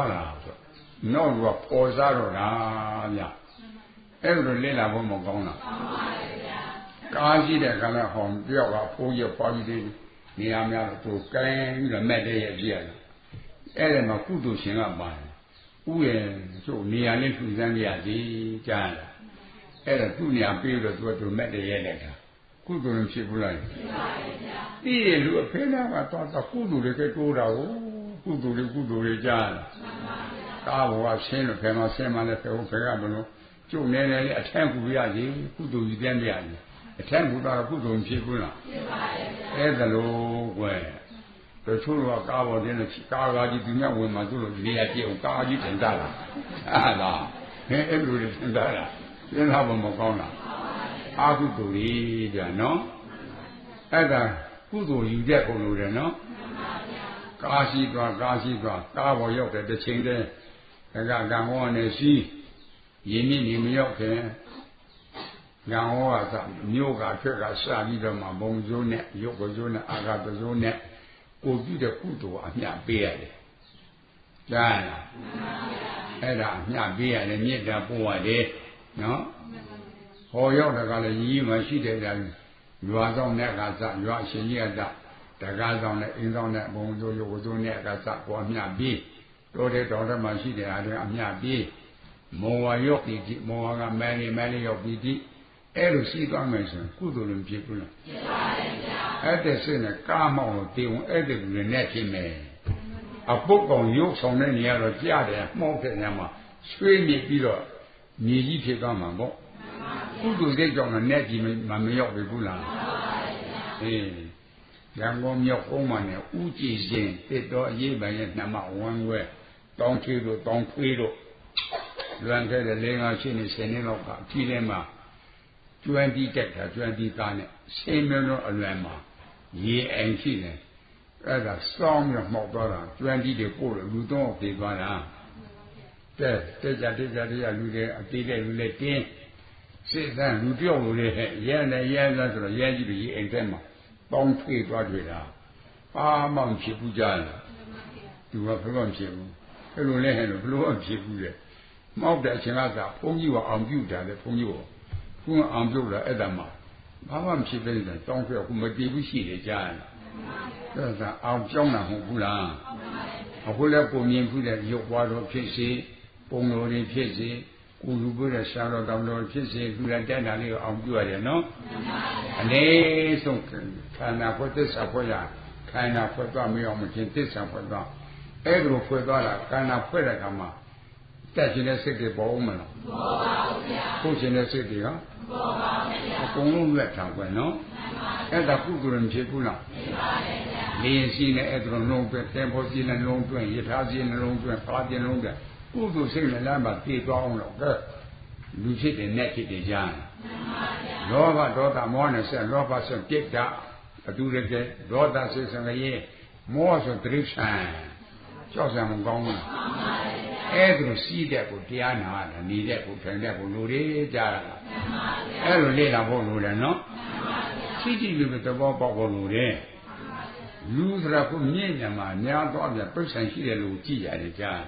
ဟုတ်လားဆိုနောက်တော့ပေါ်စားတော့တာဗျအဲ့လိုလင်းလာဖို့မကောင်းလားကားရှိတဲ့ကလည်းဟောင်းတယောက်ကဖိုးရပွားပြီးသေးနေရာများတော့သူကိုင်းပြီးတော့မက်တဲ့ရဲ့ပြရတယ်အဲ့ဒါမှာကုသိုလ်ရှင်ကပါတယ်ဥရဲ့ကျို့နေရာလေးထူစမ်းကြရစီကြားလားအဲ့ဒါသူ့နေရာပြီးတော့သူကသူမက်တဲ့ရဲ့လိုက်တာကုသိုလ်ဖြစ်ဘူးလားဖြစ်ပါရဲ့ဗျာပြီးရလူအဖေနာကတော့တော့ကုသိုလ်တွေကတိုးတာကို ကုသိုလ်တွေကုသိုလ်တွေကြားလားမှန်ပါဗျာကားဘောကဆင်းလို့ဖယ်မဆင်းမလဲဖယ်ဟုတ်ဖယ်ရမလို့ကျုပ်နေနေလေးအထက်ကူရစီကုသိုလ်ကြီးပြန်ပြရစီအထက်ကူတော့ကုသိုလ်ဖြစ်ဘူးလားဖြစ်ပါရဲ့ဗျာအဲ့ဒါလို့ကွယ်တချို့ကကားပေါ်တင်းလို့ကားကားကြီးသူများဝင်မှသူ့လိုဒီရကြည့်အောင်ကားကြီးတင်တာလားဟာလားဟဲ့အဲ့လိုတွေတင်တာလားစဉ်းစားဖို့မကောင်းလားအာကုသိုလ်ကြီးကြာနော်အဲ့ဒါကုသိုလ်ယူတဲ့ပုံလို့တယ်နော် ကားရှိသွားကားရှိသွားကားပေါ်ရောက်တဲ့တစ်ချိန်တည်းကကကံဟောနေရှိရင်းနှီးနေမရောက်ခင်ကံဟောကမြို့ကထွက်ကစပြီးတော့မှဘုံကျိုးနဲ့ရုပ်ကကျိုးနဲ့အာဃာတကျိုးနဲ့ကိုပြုတဲ့ကုသိုလ်အမျှပေးရတယ်ကြားလားအဲ့ဒါအမျှပေးရတယ်မေတ္တာပို့ရတယ်နော်ဟောရောက်တကလည်းရည်မှရှိတဲ့ကြရွာဆောင်တဲ့ကစရွာရှင်ကြီးကစ တကားဆောင်နဲ့အင်းဆောင်နဲ့ဘုံကျိုးရုပ်ကကျိုးနဲ့ကစကိုအမျှပေးတော်တဲ့တော်တဲ့မှာရှိတဲ့အားတွေအမျှပေးမောဝရော့ပြီးဒီမောဝကမဲနေမဲလေးရောက်ပြီးဒီအဲ့လိုရှိသွားမယ်ဆိုရင်ကုသိုလ်လည်းဖြစ်ဘူးလားဖြစ်ပါရဲ့ဗျာအဲ့တဲ့စိတ်နဲ့ကားမောင်းလို့တည်ဝင်အဲ့တဲ့လူတွေနဲ့ဖြစ်မယ်အပုတ်ကောင်ရုပ်ဆောင်တဲ့နေရာတော့ကြားတယ်မှောက်တဲ့နေရာမှာဆွေးမြစ်ပြီးတော့မြေကြီးဖြစ်သွားမှာပေါ့ကုသိုလ်စိတ်ကြောင့်လည်းနဲ့ကြီးမမရောက်ပြီဘူးလားအေး ရန်ကုန်မြောက်ကုန်းမှာနဲ့ဥကြည်စဉ်တစ်တော်အရေးပန်ရဲ့နှမဝမ်းခွဲတောင်းချွေးတို့တောင်းခွေးတို့လွန်ခဲ့တဲ့၄၅ရှင်းနေ10နှစ်လောက်ကကြီးထဲမှာကျွမ်းတီးတက်တာကျွမ်းတီးသားနဲ့ဆင်းမျိုးလုံးအလွယ်မှာရေအိမ်ရှိတယ်အဲ့ဒါစောင်းပြီးမှောက်သွားတာကျွမ်းတီးတွေပို့လို့လူတော့ပြေးသွားတာတဲ့တက်ကြတက်ကြတက်ကြလူတွေအသေးတဲ့လူတွေတင်းစိတ်သန်းလူတယောက်လိုတဲ့ရဲနဲ့ရဲသားဆိုတော့ရဲကြီးပြီးအိမ်ထဲမှာ တောင်းထွေးသွားတွေ့တာပါမှမဖြစ်ဘူးကြားလားသူကဘယ်လိုဖြစ်ဘူးအဲ့လိုလဲဟဲ့လို့ဘယ်လိုမှဖြစ်ဘူးလေမောက်တဲ့အချိန်ကသာဘုန်းကြီးကအောင်ပြုတာလေဘုန်းကြီးကဘုန်းအောင်ပြုတာအဲ့ဒါမှဘာမှမဖြစ်ပဲတောင်းထွေးခုမတည်ဘူးရှိတယ်ကြားလားဒါကအောင်ကြောင်းတာမဟုတ်ဘူးလားအခုလည်းပုံမြင်ခုတဲ့ရုပ်ပွားတော့ဖြစ်စေပုံလိုတွေဖြစ်စေ ကိုလူပွေးတဲ့ရှားတော်တောင်းတော်ဖြစ်စေလူလည်းတက်တာလေးကိုအောင်ပြုရတယ်နော်အနည်းဆုံးခန္ဓာဖွဲ့သစ္စာဖွဲ့ရခန္ဓာဖွဲ့သွားမရအောင်မချင်းသစ္စာဖွဲ့သွားအဲ့ဒါလိုဖွဲ့သွားတာခန္ဓာဖွဲ့တဲ့အခါမှာတက်ရှင်တဲ့စိတ်တွေပေါ်ဦးမလားပေါ်ပါဘူးဗျာကိုရှင်တဲ့စိတ်တွေဟာပေါ်ပါဘူးဗျာအကုန်လုံးလက်ထားွယ်နော်အဲ့ဒါကုသိုလ်ဖြစ်ဘူးလားဖြစ်ပါတယ်ဗျာလင်းစီနဲ့အဲ့ဒါလုံးပဲသင်္ဘောစီနဲ့လုံးတွင်ယထာစီနဲ့လုံးတွင်ဖာပြလုံးတွင် ကုသိုလ်စိတ်နဲ့လမ်းမှာတည်သွားအောင်လို့ကဲလူဖြစ်တယ်နဲ့ဖြစ်တယ်ကြားလောဘဒေါသမောဟနဲ့ဆက်လောဘဆက်ပြစ်တာအတူတကယ်ဒေါသစိတ်ဆံရဲ့မောဟဆိုတိရစ္ဆာန်ကြောက်စရာမကောင်းဘူးအဲ့ဒါစီးတဲ့ကိုတရားနာတာနေတဲ့ကိုထိုင်တဲ့ကိုလူတွေကြားတာအဲ့လိုလေ့လာဖို့လိုတယ်နော်စီးကြည့်လို့သဘောပေါက်ဖို့လိုတယ်လူဆိုတာကိုမြင့်ညံမှာများတော့ပြပိဿံရှိတယ်လို့ကြည်ရတယ်ကြား